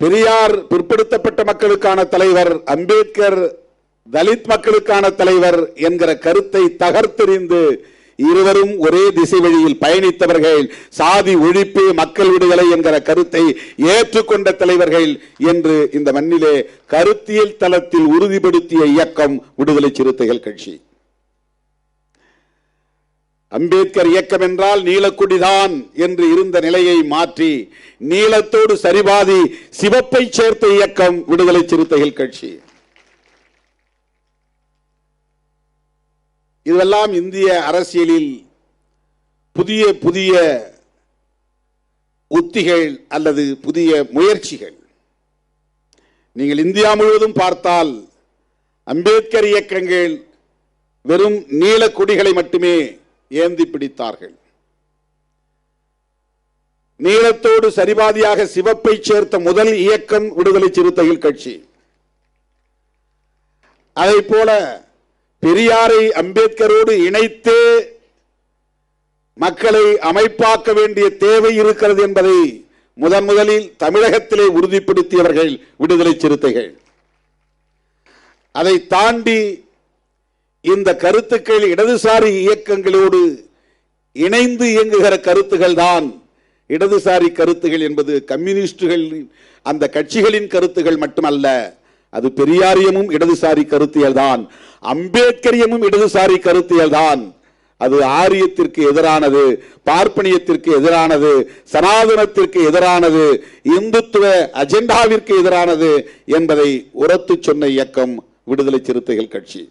பெரியார் பிற்படுத்தப்பட்ட மக்களுக்கான தலைவர் அம்பேத்கர் தலித் மக்களுக்கான தலைவர் என்கிற கருத்தை தகர்த்தெறிந்து இருவரும் ஒரே திசை வழியில் பயணித்தவர்கள் சாதி ஒழிப்பு மக்கள் விடுதலை என்கிற கருத்தை ஏற்றுக்கொண்ட தலைவர்கள் என்று இந்த மண்ணிலே கருத்தியல் தளத்தில் உறுதிப்படுத்திய இயக்கம் விடுதலை சிறுத்தைகள் கட்சி. அம்பேத்கர் இயக்கம் என்றால் நீலக்குடிதான் என்று இருந்த நிலையை மாற்றி நீலத்தோடு சரிபாதி சிவப்பை சேர்த்த இயக்கம் விடுதலை சிறுத்தைகள் கட்சி. இதுவெல்லாம் இந்திய அரசியலில் புதிய புதிய உத்திகள் அல்லது புதிய முயற்சிகள். நீங்கள் இந்தியா முழுவதும் பார்த்தால் அம்பேத்கர் இயக்கங்கள் வெறும் நீல கொடிகளை மட்டுமே ஏந்தி பிடித்தார்கள். நீளத்தோடு சரிபாதியாக சிவப்பை சேர்த்த முதல் இயக்கம் விடுதலை சிறுத்தைகள் கட்சி. அதை போல பெரியாரை அம்பேத்கரோடு இணைத்தே மக்களை அமைப்பாக்க வேண்டிய தேவை இருக்கிறது என்பதை முதன் முதலில் தமிழகத்திலே உறுதிப்படுத்தியவர்கள் விடுதலை சிறுத்தைகள். அதை தாண்டி இந்த கருத்துக்கள் இடதுசாரி இயக்கங்களோடு இணைந்து இயங்குகிற கருத்துகள் தான் இடதுசாரி கருத்துகள் என்பது கம்யூனிஸ்டுகள் அந்த கட்சிகளின் கருத்துகள் மட்டுமல்ல அது பெரியாரியமும் இடதுசாரி கருத்தியல் தான் அம்பேத்கரியமும் இடதுசாரி கருத்தியல் தான் அது ஆரியத்திற்கு எதிரானது பார்ப்பனியத்திற்கு எதிரானது சனாதனத்திற்கு எதிரானது இந்துத்துவ அஜெண்டாவிற்கு எதிரானது என்பதை உரத்து சொன்ன இயக்கம் விடுதலை சிறுத்தைகள் கட்சி.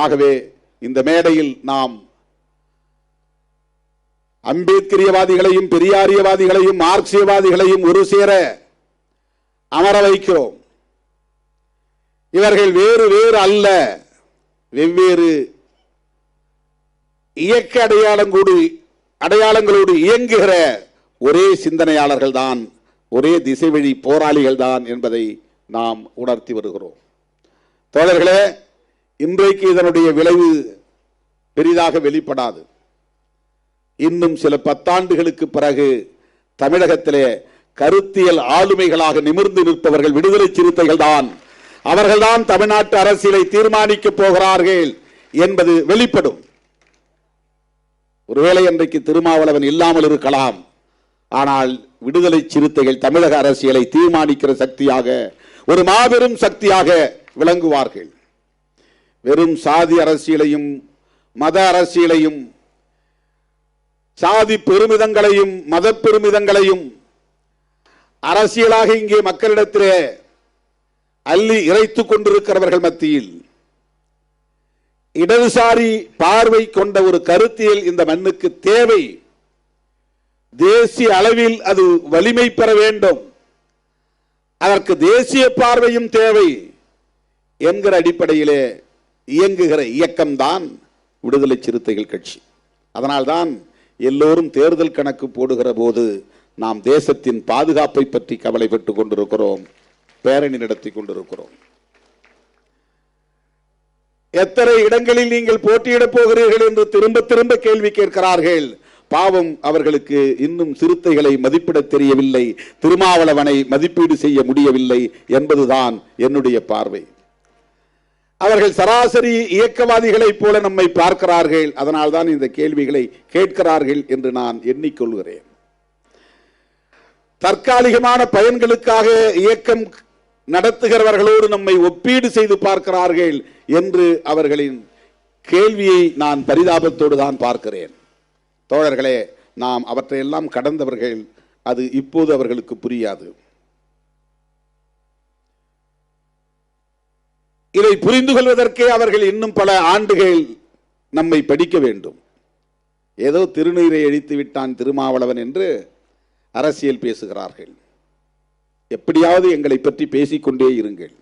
ஆகவே இந்த மேடையில் நாம் அம்பேத்கரியவாதிகளையும் பெரியாரியவாதிகளையும் மார்க்சியவாதிகளையும் ஒரு சேர அமர வைக்கிறோம். இவர்கள் வேறு வேறு அல்ல. வெவ்வேறு இயக்க அடையாளங்களோடு அடையாளங்களோடு இயங்குகிற ஒரே சிந்தனையாளர்கள் தான் ஒரே திசை வழி போராளிகள் தான் என்பதை நாம் உணர்த்தி வருகிறோம். தோழர்களே இன்றைக்கு இதனுடைய விளைவு பெரிதாக வெளிப்படாது. இன்னும் சில பத்தாண்டுகளுக்கு பிறகு தமிழகத்திலே கருத்தியல் ஆளுமைகளாக நிமிர்ந்து நிற்பவர்கள் விடுதலை சிறுத்தைகள் தான். அவர்கள்தான் தமிழ்நாட்டு அரசியலை தீர்மானிக்க போகிறார்கள் என்பது வெளிப்படும். ஒருவேளை அன்றைக்கு திருமாவளவன் இல்லாமல் இருக்கலாம். ஆனால் விடுதலை சிறுத்தைகள் தமிழக அரசியலை தீர்மானிக்கிற சக்தியாக ஒரு மாபெரும் சக்தியாக விளங்குவார்கள். வெறும் சாதி அரசியலையும் மத அரசியலையும் சாதி பெருமிதங்களையும் மத பெருமிதங்களையும் அரசியலாக இங்கே மக்களிடத்திலே அள்ளி இறைத்துக் கொண்டிருக்கிறவர்கள் மத்தியில் இடதுசாரி பார்வை கொண்ட ஒரு கருத்தியல் இந்த மண்ணுக்கு தேவை. தேசிய அளவில் அது வலிமை பெற வேண்டும். அதற்கு தேசிய பார்வையும் தேவை என்கிற அடிப்படையிலே இயங்குகிற இயக்கம்தான் விடுதலை சிறுத்தைகள் கட்சி. அதனால்தான் எல்லோரும் தேர்தல் கணக்கு போடுகிற போது நாம் தேசத்தின் பாதுகாப்பை பற்றி கவலைப்பட்டு கொண்டிருக்கிறோம் பேரணி நடத்தி கொண்டிருக்கிறோம். எத்தனை இடங்களில் நீங்கள் போட்டியிடப் போகிறீர்கள் என்று திரும்ப திரும்ப கேள்வி கேட்கிறார்கள். பாவம் அவர்களுக்கு இன்னும் சிறுத்தைகளை மதிப்பிட தெரியவில்லை திருமாவளவனை மதிப்பீடு செய்ய முடியவில்லை என்பதுதான் என்னுடைய பார்வை. அவர்கள் சராசரி இயக்கவாதிகளைப் போல நம்மை பார்க்கிறார்கள். அதனால் தான் இந்த கேள்விகளை கேட்கிறார்கள் என்று நான் எண்ணிக்கொள்கிறேன். தற்காலிகமான பயன்களுக்காக இயக்கம் நடத்துகிறவர்களோடு நம்மை ஒப்பீடு செய்து பார்க்கிறார்கள் என்று அவர்களின் கேள்வியை நான் பரிதாபத்தோடு தான் பார்க்கிறேன். தோழர்களே நாம் அவற்றையெல்லாம் கடந்தவர்கள் அது இப்போது அவர்களுக்கு புரியாது. இதை புரிந்து கொள்வதற்கே அவர்கள் இன்னும் பல ஆண்டுகள் நம்மை படிக்க வேண்டும். ஏதோ திருநீரை அழித்து விட்டான் திருமாவளவன் என்று அரசியல் பேசுகிறார்கள். எப்படியாவது எங்களை பற்றி பேசிக்கொண்டே இருங்கள்.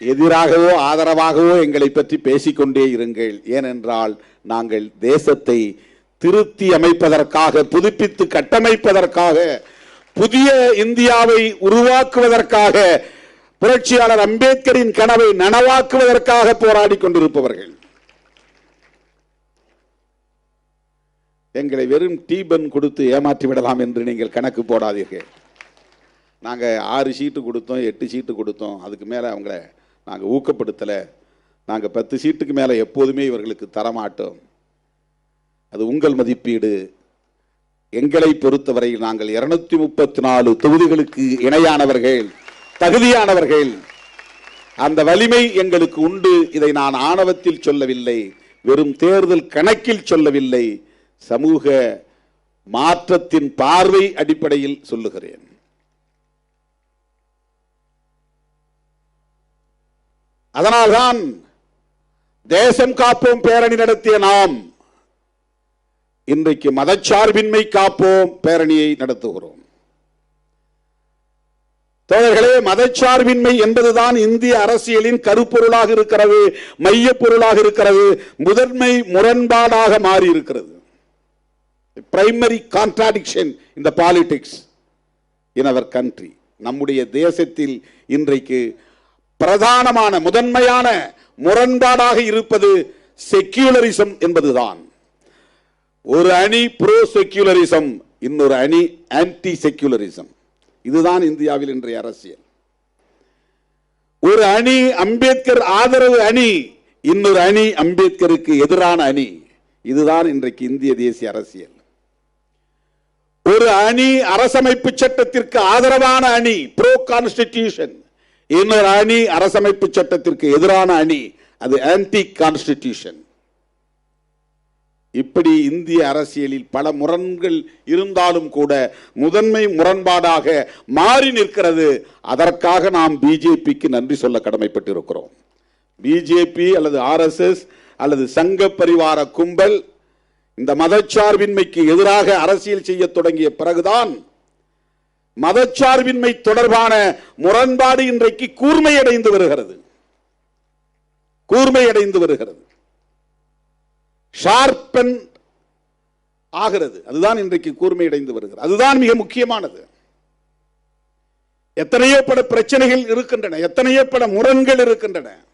எதிராகவோ ஆதரவாகவோ எங்களை பற்றி பேசிக்கொண்டே இருங்கள். ஏனென்றால் நாங்கள் தேசத்தை திருத்தி அமைப்பதற்காக புதுப்பித்து கட்டமைப்பதற்காக புதிய இந்தியாவை உருவாக்குவதற்காக புரட்சியாளர் அம்பேத்கரின் கனவை நனவாக்குவதற்காக போராடி கொண்டிருப்பவர்கள். எங்களை வெறும் டீபன் கொடுத்து ஏமாற்றி விடலாம் என்று நீங்கள் கணக்கு போடாதீர்கள். நாங்கள் ஆறு சீட்டு கொடுத்தோம் எட்டு சீட்டு கொடுத்தோம். அதுக்கு மேலே அவங்கள நாங்கள் ஊக்கப்படுத்தலை. நாங்கள் பத்து சீட்டுக்கு மேலே எப்போதுமே இவர்களுக்கு தரமாட்டோம். அது உங்கள் மதிப்பீடு. எங்களை பொறுத்தவரை நாங்கள் இருநூத்தி முப்பத்தி நாலு தொகுதிகளுக்கு இணையானவர்கள். தகுதியானவர்கள். அந்த வலிமை எங்களுக்கு உண்டு. இதை நான் ஆணவத்தில் சொல்லவில்லை. வெறும் தேர்தல் கணக்கில் சொல்லவில்லை. சமூக மாற்றத்தின் பார்வை அடிப்படையில் சொல்லுகிறேன். அதனால்தான் தேசம் காப்போம் பேரணி நடத்திய நாம். இன்றைக்கு மதச்சார்பின்மை காப்போம் பேரணியை நடத்துகிறோம். தோழர்களே மதச்சார்பின்மை என்பதுதான் இந்திய அரசியலின் கருப்பொருளாக இருக்கிறது மைய பொருளாக இருக்கிறது முதன்மை முரண்பாடாக மாறி இருக்கிறது பிரைமரி கான்ட்ராடிக்ஷன் இந்த பாலிடிக்ஸ் இன் அவர் கண்ட்ரி நம்முடைய தேசத்தில் இன்றைக்கு பிரதானமான முதன்மையான முரண்பாடாக இருப்பது செக்யூலரிசம் என்பதுதான். ஒரு அணி ப்ரோ செக்யூலரிசம் இன்னொரு அணி ஆன்டி செக்யூலரிசம் இதுதான் இந்தியாவில் இன்றைய அரசியல். ஒரு அணி அம்பேத்கர் ஆதரவு அணி இன்னொரு அணி அம்பேத்கருக்கு எதிரான அணி. இதுதான் இன்றைக்கு இந்திய தேசிய அரசியல். ஒரு அணி அரசமைப்பு சட்டத்திற்கு ஆதரவான அணி ப்ரோ கான்ஸ்டிடியூஷன் இன்னொரு அணி அரசமைப்பு சட்டத்திற்கு எதிரான அணி அது ஆன்டி கான்ஸ்டிடியூஷன் இப்படி இந்திய அரசியலில் பல முரண்கள் இருந்தாலும் கூட முதன்மை முரண்பாடாக மாறி நிற்கிறது. அதற்காக நாம் பிஜேபிக்கு நன்றி சொல்ல கடமைப்பட்டிருக்கிறோம். பிஜேபி அல்லது ஆர்எஸ்எஸ் அல்லது சங்க பரிவார கும்பல் இந்த மதச்சார்பின்மைக்கு எதிராக அரசியல் செய்ய தொடங்கிய பிறகுதான் மதச்சார்பின்மை தொடர்பான முரண்பாடு இன்றைக்கு கூர்மையடைந்து வருகிறது. கூர்மையடைந்து வருகிறது. ஷார்பன் ஆகிறது. அதுதான் இன்றைக்கு கூர்மையடைந்து வருகிறது. அதுதான் மிக முக்கியமானது. எத்தனையோ பல பிரச்சனைகள் இருக்கின்றன. எத்தனையோ பல முரண்கள் இருக்கின்றன.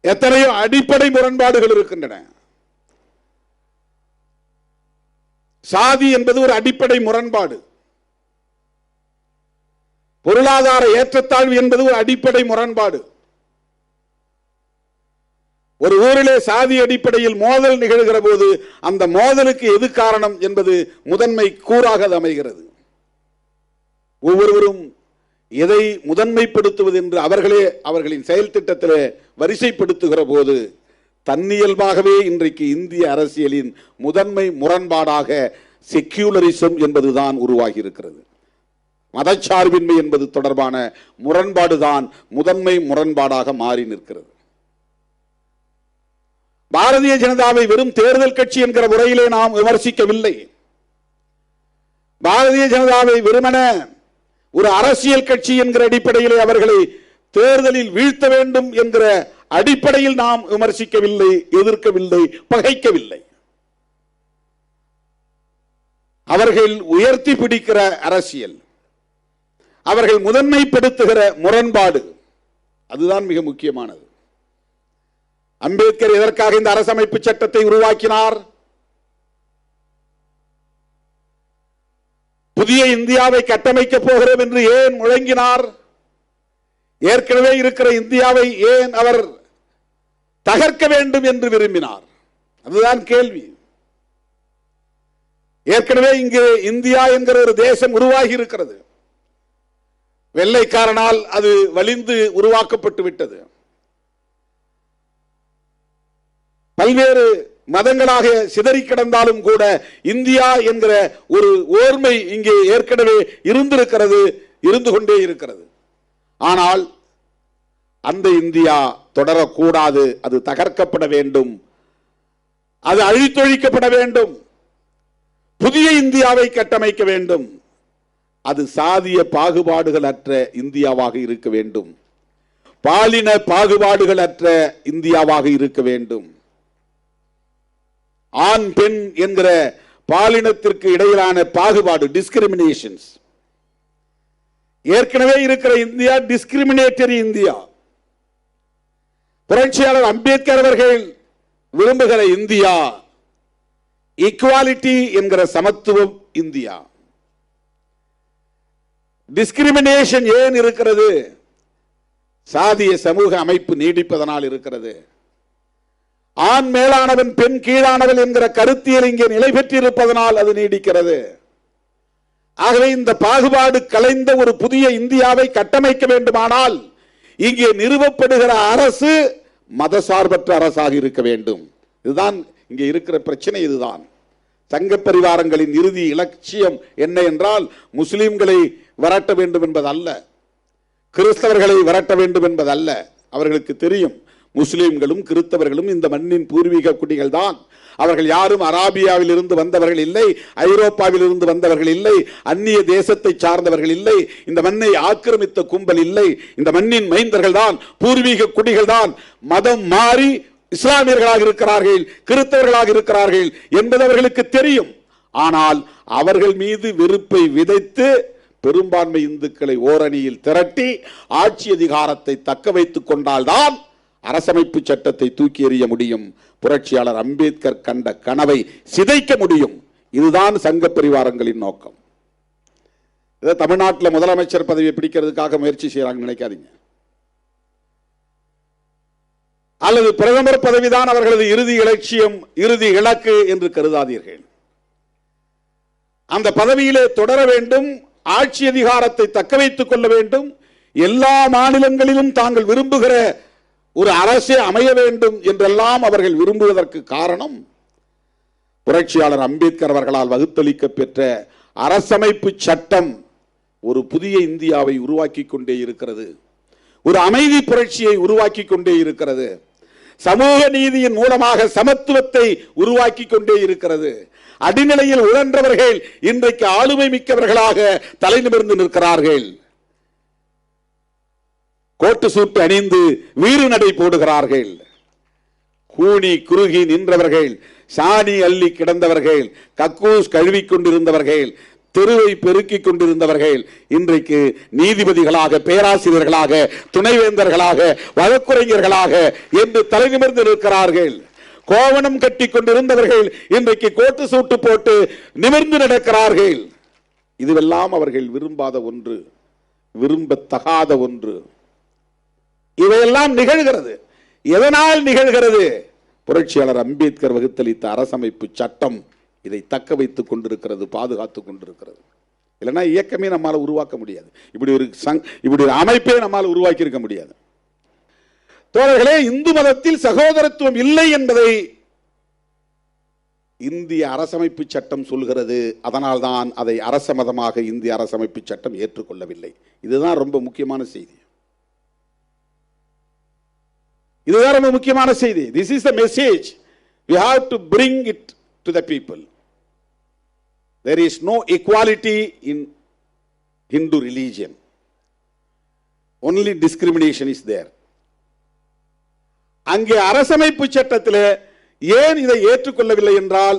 எத்தனையோ அடிப்படை முரண்பாடுகள் இருக்கின்றன. சாதி என்பது ஒரு அடிப்படை முரண்பாடு. பொருளாதார ஏற்றத்தாழ்வு என்பது ஒரு அடிப்படை முரண்பாடு. ஒரு ஊரிலே சாதி அடிப்படையில் மோதல் நிகழ்கிற போது அந்த மோதலுக்கு எது காரணம் என்பது முதன்மை கூறாக அது அமைகிறது. ஒவ்வொருவரும் எதை முதன்மைப்படுத்துவது என்று அவர்களே அவர்களின் செயல் திட்டத்திலே வரிசைப்படுத்துகிற போது தன்னியல்பாகவே இன்றைக்கு இந்திய அரசியலின் முதன்மை முரண்பாடாக செக்யூலரிசம் என்பதுதான் உருவாகி இருக்கிறது மதச்சார்பின்மை என்பது தொடர்பான முரண்பாடுதான் முதன்மை முரண்பாடாக மாறி நிற்கிறது. பாரதிய ஜனதாவை வெறும் தேர்தல் கட்சி என்கிற முறையிலே நாம் விமர்சிக்கவில்லை. பாரதிய ஜனதாவை வெறுமன ஒரு அரசியல் கட்சி என்கிற அடிப்படையிலே அவர்களை தேர்தலில் வீழ்த்த வேண்டும் என்கிற அடிப்படையில் நாம் விமர்சிக்கவில்லை எதிர்க்கவில்லை பகைக்கவில்லை. அவர்கள் உயர்த்தி பிடிக்கிற அரசியல். அவர்கள் முதன்மைப்படுத்துகிற முரண்பாடு. அதுதான் மிக முக்கியமானது. அம்பேத்கர் எதற்காக இந்த அரசமைப்பு சட்டத்தை உருவாக்கினார்? புதிய இந்தியாவை கட்டமைக்கப் போகிறோம் என்று ஏன் முழங்கினார்? ஏற்கனவே இருக்கிற இந்தியாவை ஏன் அவர் தகர்க்க வேண்டும் என்று விரும்பினார்? அதுதான் கேள்வி. ஏற்கனவே இங்கு இந்தியா என்கிற ஒரு தேசம் உருவாகி இருக்கிறது. வெள்ளைக்காரனால் அது வலிந்து உருவாக்கப்பட்டு விட்டது. பல்வேறு மதங்களாக சிதறி கிடந்தாலும் கூட இந்தியா என்கிற ஒரு ஓர்மை இங்கே ஏற்கனவே இருந்திருக்கிறது இருந்து கொண்டே இருக்கிறது. ஆனால் அந்த இந்தியா தொடரக்கூடாது அது தகர்க்கப்பட வேண்டும். அது அழித்தொழிக்கப்பட வேண்டும். புதிய இந்தியாவை கட்டமைக்க வேண்டும். அது சாதிய பாகுபாடுகள் அற்ற இந்தியாவாக இருக்க வேண்டும். பாலின பாகுபாடுகள் அற்ற இந்தியாவாக இருக்க வேண்டும். ஆண் பெண் என்கிற பாலினத்திற்கு இடையிலான பாகுபாடு டிஸ்கிரிமினேஷன்ஸ் ஏற்கனவே இருக்கிற இந்தியா டிஸ்கிரிமினேட்டரி இந்தியா. புரட்சியாளர் அம்பேத்கர் அவர்கள் விரும்புகிற இந்தியா ஈக்குவாலிட்டி என்கிற சமத்துவம் இந்தியா. டிஸ்கிரிமினேஷன் ஏன் இருக்கிறது? சாதிய சமூக அமைப்பு நீடிப்பதனால் இருக்கிறது. ஆண் மேலானவன் பெண் கீழானவள் என்கிற கருத்தியல் இங்கே நிலை பெற்றிருப்பதனால் அது நீடிக்கிறது. ஆகவே இந்த பாகுபாடு கலைந்த ஒரு புதிய இந்தியாவை கட்டமைக்க வேண்டுமானால் இங்கே நிறுவப்படுகிற அரசு மதசார்பற்ற அரசாக இருக்க வேண்டும். இதுதான் இங்கே இருக்கிற பிரச்சனை இதுதான். சங்க பரிவாரங்களின் இறுதி இலட்சியம் என்ன என்றால் முஸ்லிம்களை விரட்ட வேண்டும் என்பதல்ல. கிறிஸ்தவர்களை விரட்ட வேண்டும் என்பதல்ல. அவர்களுக்கு தெரியும். முஸ்லிம்களும் கிறிஸ்தவர்களும் இந்த மண்ணின் பூர்வீக குடிகள் தான் அவர்கள் யாரும் அராபியாவில் இருந்து வந்தவர்கள் இல்லை ஐரோப்பாவில் இருந்து வந்தவர்கள் இல்லை அந்நிய தேசத்தை சார்ந்தவர்கள் இல்லை இந்த மண்ணை ஆக்கிரமித்த கும்பல் இல்லை. இந்த மண்ணின் மைந்தர்கள் தான் பூர்வீக குடிகள் தான் மதம் மாறி இஸ்லாமியர்களாக இருக்கிறார்கள் கிறிஸ்தவர்களாக இருக்கிறார்கள் என்பது அவர்களுக்கு தெரியும். ஆனால் அவர்கள் மீது வெறுப்பை விதைத்து பெரும்பான்மை இந்துக்களை ஓரணியில் திரட்டி ஆட்சி அதிகாரத்தை தக்க வைத்துக் கொண்டால்தான் அரசமைப்பு சட்டத்தை தூக்கி எறிய முடியும். புரட்சியாளர் அம்பேத்கர் கண்ட கனவை சிதைக்க முடியும். இதுதான் சங்க பரிவாரங்களின் நோக்கம். இதை தமிழ்நாட்டில் முதலமைச்சர் பதவியை பிடிக்கிறதுக்காக முயற்சி செய்யறாங்க நினைக்காதீங்க. அல்லது பிரதமர் பதவிதான் அவர்களது இறுதி இலட்சியம் இறுதி இலக்கு என்று கருதாதீர்கள். அந்த பதவியிலே தொடர வேண்டும் ஆட்சி அதிகாரத்தை தக்க வைத்துக் கொள்ள வேண்டும். எல்லா மாநிலங்களிலும் தாங்கள் விரும்புகிற ஒரு அரசே அமைய வேண்டும் என்றெல்லாம் அவர்கள் விரும்புவதற்கு காரணம் புரட்சியாளர் அம்பேத்கர் அவர்களால் வகுத்தளிக்க பெற்ற அரசமைப்பு சட்டம் ஒரு புதிய இந்தியாவை உருவாக்கி கொண்டே இருக்கிறது. ஒரு அமைதி புரட்சியை உருவாக்கி கொண்டே இருக்கிறது. சமூக நீதியின் மூலமாக சமத்துவத்தை உருவாக்கி கொண்டே இருக்கிறது. அடிநிலையில் உழன்றவர்கள் இன்றைக்கு ஆளுமை மிக்கவர்களாக தலைநிமிர்ந்து நிற்கிறார்கள். கோட்டு சூட்டு அணிந்து வீறு நடை போடுகிறார்கள். கூனி குறுகி நின்றவர்கள் சாணி அள்ளி கிடந்தவர்கள் கக்கூஸ் கழுவிக் கொண்டிருந்தவர்கள் தெருவை பெருக்கிக் கொண்டிருந்தவர்கள் இன்றைக்கு நீதிபதிகளாக பேராசிரியர்களாக துணைவேந்தர்களாக வழக்குரைஞர்களாக என்று தலைநிமிர்ந்து நிற்கிறார்கள். கோவணம் கட்டி கொண்டிருந்தவர்கள் இன்றைக்கு கோட்டு சூட்டு போட்டு நிமிர்ந்து நடக்கிறார்கள். இதுவெல்லாம் அவர்கள் விரும்பாத ஒன்று விரும்பத்தகாத ஒன்று. இவையெல்லாம் நிகழ்கிறது. எதனால் நிகழ்கிறது? புரட்சியாளர் அம்பேத்கர் வகுத்தளித்த அரசமைப்பு சட்டம் இதை தக்க வைத்துக் கொண்டிருக்கிறது பாதுகாத்துக் கொண்டிருக்கிறது. இல்லைன்னா இயக்கமே நம்மால உருவாக்க முடியாது. இப்படி ஒரு சங் இப்படி ஒரு அமைப்பே நம்மால் உருவாக்கி இருக்க முடியாது. தோழர்களே இந்து மதத்தில் சகோதரத்துவம் இல்லை என்பதை இந்திய அரசமைப்பு சட்டம் சொல்கிறது. அதனால்தான் அதை அரச மதமாக இந்திய அரசமைப்பு சட்டம் ஏற்றுக்கொள்ளவில்லை. இதுதான் ரொம்ப முக்கியமான செய்தி. இதுதான் ரொம்ப முக்கியமான செய்தி. This is the message we have to bring it to the people there is no equality in Hindu religion only discrimination is there அங்கே அரசமைப்பு சட்டத்தில் ஏன் இதை ஏற்றுக்கொள்ளவில்லை என்றால்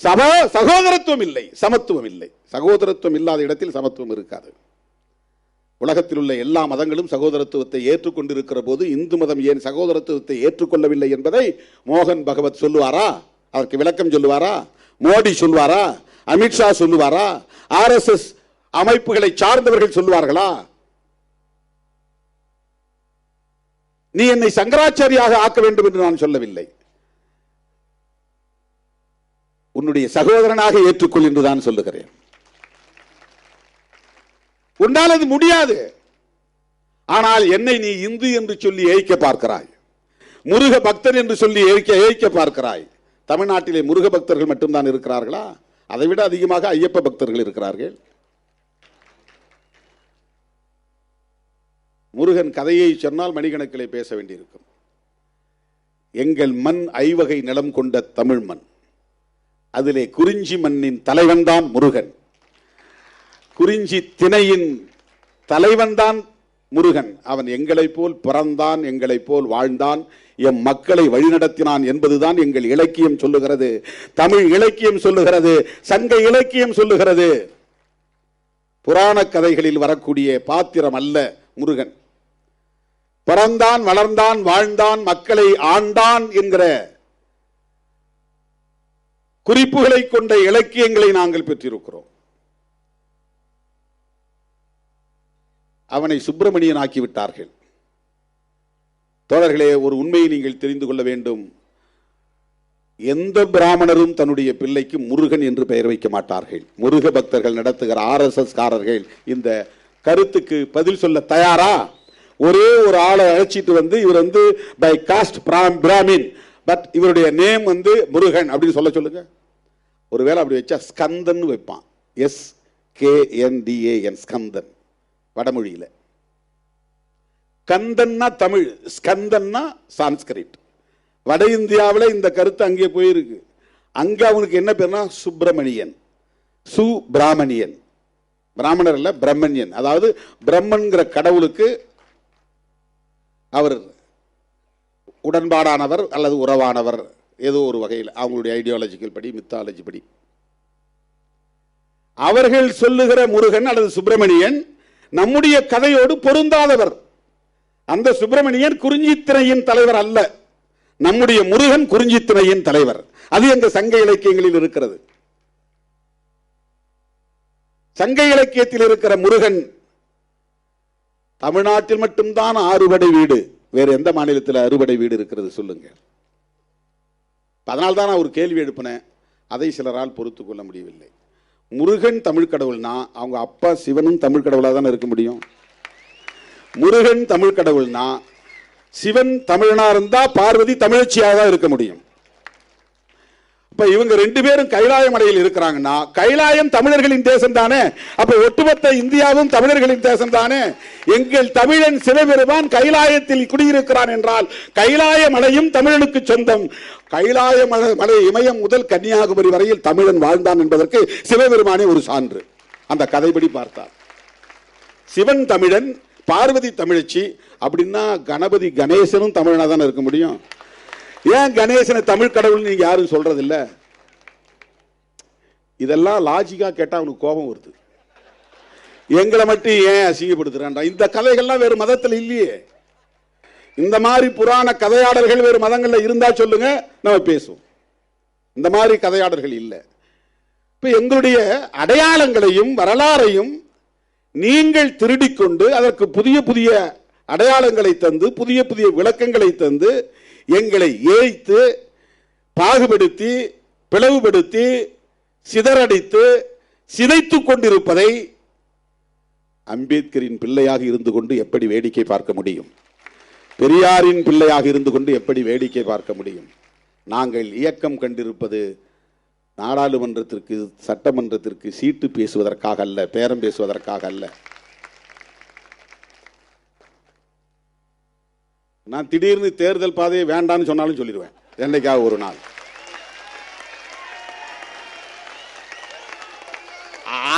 சபா சகோதரத்துவம் இல்லை சமத்துவம் இல்லை. சகோதரத்துவம் இல்லாத இடத்தில் சமத்துவம் இருக்காது. உலகத்தில் உள்ள எல்லா மதங்களும் சகோதரத்துவத்தை ஏற்றுக்கொண்டிருக்கிற போது இந்து மதம் ஏன் சகோதரத்துவத்தை ஏற்றுக்கொள்ளவில்லை என்பதை மோகன் பகவத் சொல்லுவாரா? அதற்கு விளக்கம் சொல்லுவாரா? மோடி சொல்லுவாரா? அமித்ஷா சொல்லுவாரா? ஆர்எஸ்எஸ் அமைப்புகளை சார்ந்தவர்கள் சொல்லுவார்களா? நீ என்னை சங்கராச்சாரியாக ஆக்க வேண்டும் என்று நான் சொல்லவில்லை. உன்னுடைய சகோதரனாக ஏற்றுக்கொள் என்று தான் சொல்லுகிறேன். உன்னால் அது முடியாது. ஆனால் என்னை நீ இந்து என்று சொல்லி ஏய்க்க பார்க்கிறாய். முருக பக்தன் என்று சொல்லி ஏய்க்க ஏய்க்க பார்க்கிறாய். தமிழ்நாட்டிலே முருக பக்தர்கள் மட்டும்தான் இருக்கிறார்களா? அதை விட அதிகமாக ஐயப்ப பக்தர்கள் இருக்கிறார்கள். முருகன் கதையை சொன்னால் மணிக்கணக்கிலே பேச வேண்டியிருக்கும். எங்கள் மண் ஐவகை நிலம் கொண்ட தமிழ் மண். அதிலே குறிஞ்சி மண்ணின் தலைவன்தான் முருகன். குறிஞ்சி திணையின் தலைவன்தான் முருகன். அவன் எங்களைப் போல் பிறந்தான் எங்களைப் போல் வாழ்ந்தான் எம் மக்களை வழிநடத்தினான் என்பதுதான் எங்கள் இலக்கியம் சொல்லுகிறது. தமிழ் இலக்கியம் சொல்லுகிறது சங்க இலக்கியம் சொல்லுகிறது. புராண கதைகளில் வரக்கூடிய பாத்திரம் அல்ல முருகன். பிறந்தான் வளர்ந்தான் வாழ்ந்தான் மக்களை ஆண்டான் என்கிற குறிப்புகளை கொண்ட இலக்கியங்களை நாங்கள் பெற்றிருக்கிறோம். அவனை சுப்பிரமணியன் ஆக்கிவிட்டார்கள் தோழர்களே ஒரு உண்மையை நீங்கள் தெரிந்து கொள்ள வேண்டும். எந்த பிராமணரும் தன்னுடைய பிள்ளைக்கு முருகன் என்று பெயர் வைக்க மாட்டார்கள். முருக பக்தர்கள் நடத்துகிற ஆர்எஸ்எஸ் காரர்கள் இந்த கருத்துக்கு பதில் சொல்ல தயாரா? ஒரே ஒரு ஆளை அழைச்சிட்டு வந்து இவர் வந்து பை காஸ்ட் பிராமின். பட் இவருடைய நேம் வந்து முருகன் அப்படின்னு சொல்ல சொல்லுங்க. ஒருவேளை அப்படி வச்சா ஸ்கந்தன் வைப்பான். S K N D A N Skandan. வடமொழியில். கந்தன்னா தமிழ் ஸ்கந்தன்னா சான்ஸ்கிரிட். வட இந்தியாவில் இந்த கருத்து அங்கே போயிருக்கு. அங்கே அவனுக்கு என்ன பேர்னா சுப்பிரமணியன். சு பிராமணியன் பிராமணர் இல்லை பிரம்மணியன். அதாவது பிரம்மன்கிற கடவுளுக்கு அவர் உடன்பாடானவர் அல்லது உறவானவர் ஏதோ ஒரு வகையில். அவங்களுடைய ஐடியாலஜிக்கல் படி மித்தாலஜி படி. அவர்கள் சொல்லுகிற முருகன் அல்லது சுப்பிரமணியன் நம்முடைய கதையோடு பொருந்தாதவர். அந்த சுப்பிரமணியன் குறிஞ்சித்திரையின் தலைவர் அல்ல. நம்முடைய முருகன் குறிஞ்சித்திரையின் தலைவர். அது எந்த சங்க இலக்கியங்களில் இருக்கிறது. சங்க இலக்கியத்தில் இருக்கிற முருகன் தமிழ்நாட்டில் மட்டும்தான் அறுபடை வீடு. வேற எந்த மாநிலத்தில் அறுபடை வீடு இருக்கிறது சொல்லுங்க. அதனால்தான் நான் ஒரு கேள்வி எழுப்பினேன். அதை சிலரால் பொறுத்து கொள்ள முடியவில்லை. முருகன் தமிழ் கடவுள்னா அவங்க அப்பா சிவனும் தமிழ் கடவுளாக தானே இருக்க முடியும்? முருகன் தமிழ் கடவுள்னா சிவன் தமிழனா இருந்தா பார்வதி தமிழச்சியாக தான் இருக்க முடியும். இப்போ இவங்க ரெண்டு பேரும் கைலாய மலையில் இருக்கிறாங்கன்னா கைலாயம் தமிழர்களின் தேசம் தானே? அப்ப ஒட்டுமொத்த இந்தியாவும் தமிழர்களின் தேசம் தானே? எங்கள் தமிழன் சிவபெருமான் கைலாயத்தில் குடியிருக்கிறான் என்றால் கைலாய மலையும் தமிழனுக்கு சொந்தம். கைலாய மலை மலை இமயம் முதல் கன்னியாகுமரி வரையில் தமிழன் வாழ்ந்தான் என்பதற்கு சிவபெருமானே ஒரு சான்று. அந்த கதைப்படி பார்த்தார். சிவன் தமிழன் பார்வதி தமிழச்சி அப்படின்னா கணபதி கணேசனும் தமிழனா தானே இருக்க முடியும்? ஏன் கணேசனை தமிழ் கடவுள் நீங்க யாரும் சொல்றதில்ல? இதெல்லாம் லாஜிக்கா கேட்டா அவனுக்கு கோபம் வருது. எங்களை மட்டும் ஏன் அசிங்கப்படுத்துறான்டா? இந்த கதைகள்லாம் வேறு மதத்தில் இல்லையே. இந்த மாதிரி புராண கதையாடல்கள் வேறு மதங்களில் இருந்தால் சொல்லுங்க நம்ம பேசுவோம். இந்த மாதிரி கதையாடல்கள் இல்லை. இப்போ எங்களுடைய அடையாளங்களையும் வரலாறையும் நீங்கள் திருடிக்கொண்டு அதற்கு புதிய புதிய அடையாளங்களை தந்து புதிய புதிய விளக்கங்களை தந்து எங்களை ஏய்த்து பாகுபடுத்தி பிளவுபடுத்தி சிதறடித்து சிதைத்து கொண்டிருப்பதை அம்பேத்கரின் பிள்ளையாக இருந்து கொண்டு எப்படி வேடிக்கை பார்க்க முடியும்? பெரியாரின் பிள்ளையாக இருந்து கொண்டு எப்படி வேடிக்கை பார்க்க முடியும்? நாங்கள் இயக்கம் கண்டிருப்பது நாடாளுமன்றத்திற்கு சட்டமன்றத்திற்கு சீட்டு பேசுவதற்காக அல்ல பேரம் பேசுவதற்காக அல்ல. நான் திடீர்னு தேர்தல் பாதையை வேண்டான்னு சொன்னாலும் சொல்லிடுவேன். என்னைக்காக ஒரு நாள்.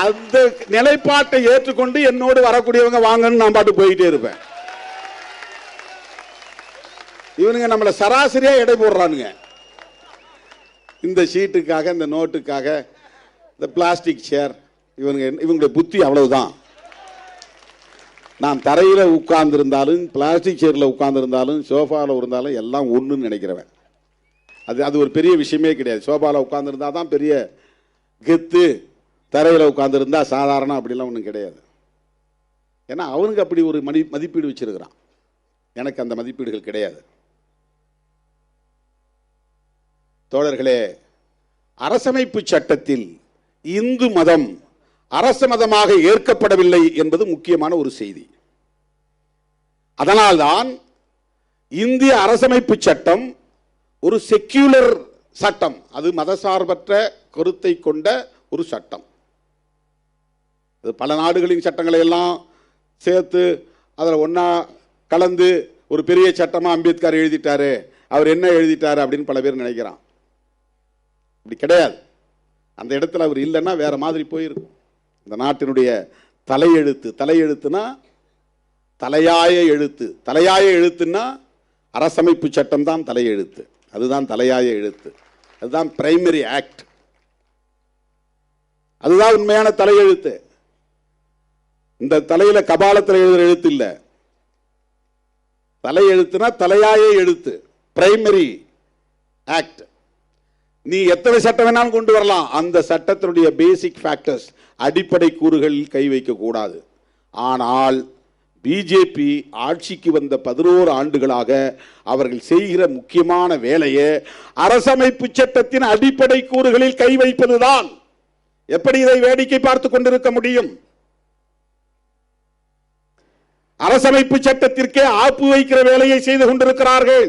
அந்த நிலைப்பாட்டை ஏற்றுக்கொண்டு என்னோடு வரக்கூடியவங்க வாங்கன்னு நான் பாட்டு போயிட்டே இருப்பேன். இவனுங்க நம்மளை சராசரியாக எடை போடுறானுங்க. இந்த சீட்டுக்காக இந்த நோட்டுக்காக இந்த பிளாஸ்டிக் சேர் இவனுங்க இவங்களுடைய புத்தி அவ்வளவுதான். நான் தரையில் உட்கார்ந்துருந்தாலும் பிளாஸ்டிக் சேரில் உட்கார்ந்துருந்தாலும் சோஃபாவில் இருந்தாலும் எல்லாம் ஒன்றுன்னு நினைக்கிறவன். அது அது ஒரு பெரிய விஷயமே கிடையாது. சோஃபாவில் உட்காந்துருந்தா தான் பெரிய கெத்து. தரையில் உட்காந்துருந்தா சாதாரணம் அப்படிலாம் ஒன்றும் கிடையாது. ஏன்னா அவனுக்கு அப்படி ஒரு மதி மதிப்பீடு வச்சிருக்கிறான். எனக்கு அந்த மதிப்பீடுகள் கிடையாது. தோழர்களே அரசமைப்பு சட்டத்தில் இந்து மதம் அரச மதமாக ஏற்கப்படவில்லை என்பது முக்கியமான ஒரு செய்தி. அதனால்தான் இந்திய அரசமைப்பு சட்டம் ஒரு செக்யூலர் சட்டம். அது மதசார்பற்ற கருத்தை கொண்ட ஒரு சட்டம். அது பல நாடுகளின் சட்டங்களை எல்லாம் சேர்த்து அதில் ஒன்றா கலந்து ஒரு பெரிய சட்டமாக அம்பேத்கர் எழுதிட்டாரு. அவர் என்ன எழுதிட்டாரு அப்படின்னு பல பேர் நினைக்கிறான். இப்படி கிடையாது. அந்த இடத்துல அவர் இல்லைன்னா வேற மாதிரி போயிருக்கும். இந்த நாட்டினுடைய தலையெழுத்து தலையெழுத்துனா தலையாய எழுத்து. தலையாய எழுத்துன்னா அரசமைப்பு சட்டம் தான் தலையெழுத்து. அதுதான் தலையாய எழுத்து. அதுதான் பிரைமரி ஆக்ட் அதுதான் உண்மையான தலையெழுத்து. இந்த தலையில கபாலத்தில் எழுதுற எழுத்து இல்லை. தலையெழுத்துனா தலையாய எழுத்து. பிரைமரி ஆக்ட் நீ எத்தனை சட்டம் வேணாலும் கொண்டு வரலாம். அந்த சட்டத்தினுடைய பேசிக் ஃபேக்டர்ஸ் அடிப்படை கூறுகளில் கை வைக்கக்கூடாது ஆனால் பிஜேபி ஆட்சிக்கு வந்த பதினோரு ஆண்டுகளாக அவர்கள் செய்கிற முக்கியமான வேலையை அரசமைப்பு சட்டத்தின் அடிப்படை கூறுகளில் கை வைப்பதுதான். எப்படி இதை வேடிக்கை பார்த்து கொண்டிருக்க முடியும்? அரசமைப்பு சட்டத்திற்கே ஆப்பு வைக்கிற வேலையை செய்து கொண்டிருக்கிறார்கள்.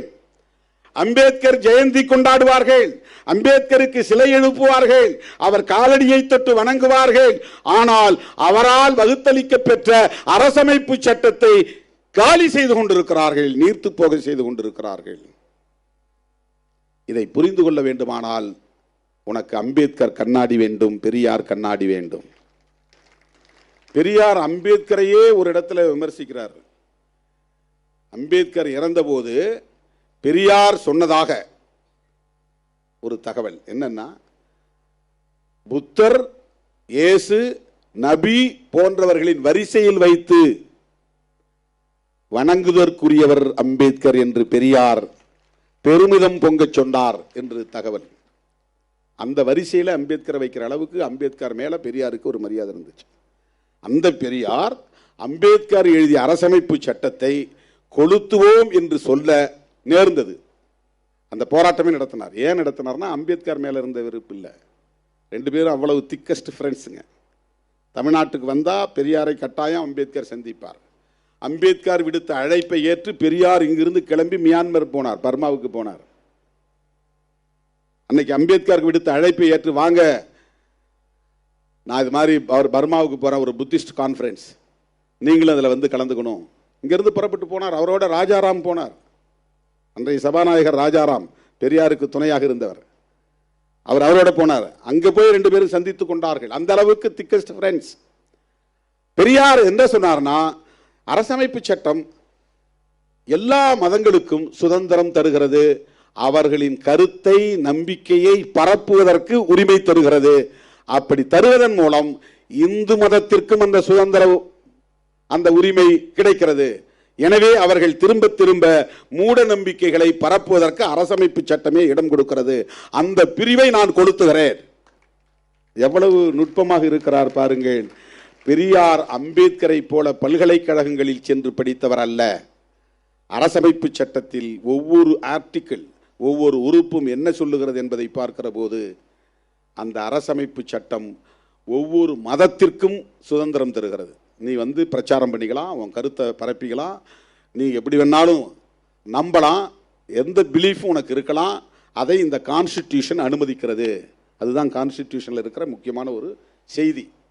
அம்பேத்கர் ஜெயந்தி கொண்டாடுவார்கள். அம்பேத்கருக்கு சிலை எழுப்புவார்கள். அவர் காலடியை தொட்டு வணங்குவார்கள். ஆனால் அவரால் வகுத்தளிக்க பெற்ற அரசமைப்பு சட்டத்தை காலி செய்து கொண்டிருக்கிறார்கள் நீர்த்து போக செய்து கொண்டிருக்கிறார்கள். இதை புரிந்து கொள்ள வேண்டுமானால் உனக்கு அம்பேத்கர் கண்ணாடி வேண்டும் பெரியார் கண்ணாடி வேண்டும். பெரியார் அம்பேத்கரையே ஒரு இடத்துல விமர்சிக்கிறார். அம்பேத்கர் இறந்தபோது பெரியார் சொன்னதாக ஒரு தகவல். என்னன்னா புத்தர் இயேசு நபி போன்றவர்களின் வரிசையில் வைத்து வணங்குதற்குரியவர் அம்பேத்கர் என்று பெரியார் பெருமிதம் பொங்கச் சொன்னார் என்று தகவல். அந்த வரிசையில் அம்பேத்கரை வைக்கிற அளவுக்கு அம்பேத்கர் மேலே பெரியாருக்கு ஒரு மரியாதை இருந்துச்சு. அந்த பெரியார் அம்பேத்கர் எழுதிய அரசமைப்பு சட்டத்தை கொளுத்துவோம் என்று சொல்ல நேர்ந்தது. அந்த போராட்டமே நடத்தினார். ஏன் நடத்தினார்னா அம்பேத்கர் மேலே இருந்த வெறுப்பு இல்லை. ரெண்டு பேரும் அவ்வளவு திக்கஸ்ட் ஃப்ரெண்ட்ஸுங்க தமிழ்நாட்டுக்கு வந்தால் பெரியாரை கட்டாயம் அம்பேத்கர் சந்திப்பார். அம்பேத்கர் விடுத்த அழைப்பை ஏற்று பெரியார் இங்கிருந்து கிளம்பி மியான்மர் போனார் பர்மாவுக்கு போனார். அன்னைக்கு அம்பேத்கருக்கு விடுத்த அழைப்பை ஏற்று வாங்க நான் இது மாதிரி அவர் பர்மாவுக்கு போகிறேன் ஒரு புத்திஸ்ட் கான்ஃபரன்ஸ் நீங்களும் அதில் வந்து கலந்துக்கணும். இங்கேருந்து புறப்பட்டு போனார். அவரோட ராஜாராம் போனார். அன்றைய சபாநாயகர் ராஜாராம் பெரியாருக்கு துணையாக இருந்தவர். அவர் அவரோட போனார். அங்கே போய் ரெண்டு பேரும் சந்தித்து கொண்டார்கள். அந்த அளவுக்கு திக்கஸ்ட் ஃப்ரெண்ட்ஸ் பெரியார் என்ன சொன்னார்னா அரசமைப்பு சட்டம் எல்லா மதங்களுக்கும் சுதந்திரம் தருகிறது. அவர்களின் கருத்தை நம்பிக்கையை பரப்புவதற்கு உரிமை தருகிறது. அப்படி தருவதன் மூலம் இந்து மதத்திற்கும் அந்த சுதந்திரம் அந்த உரிமை கிடைக்கிறது. எனவே அவர்கள் திரும்ப திரும்ப மூட நம்பிக்கைகளை பரப்புவதற்கு அரசமைப்பு சட்டமே இடம் கொடுக்கிறது. அந்த பிரிவை நான் கொடுத்துகிறேன் எவ்வளவு நுட்பமாக இருக்கிறார் பாருங்கள். பெரியார் அம்பேத்கரை போல பல்கலைக்கழகங்களில் சென்று படித்தவர் அல்ல. அரசமைப்பு சட்டத்தில் ஒவ்வொரு ஆர்டிக்கிள் ஒவ்வொரு உறுப்பும் என்ன சொல்லுகிறது என்பதை பார்க்கிற போது அந்த அரசமைப்பு சட்டம் ஒவ்வொரு மதத்திற்கும் சுதந்திரம் தருகிறது. நீ வந்து பிரச்சாரம் பண்ணிக்கலாம் உன் கருத்தை பரப்பிக்கலாம். நீ எப்படி வேணாலும் நம்பலாம். எந்த பிலீஃபும் உனக்கு இருக்கலாம். அதை இந்த கான்ஸ்டிடியூஷன் அனுமதிக்கிறது. அதுதான் கான்ஸ்டிடியூஷனில் இருக்கிற முக்கியமான ஒரு செய்தி.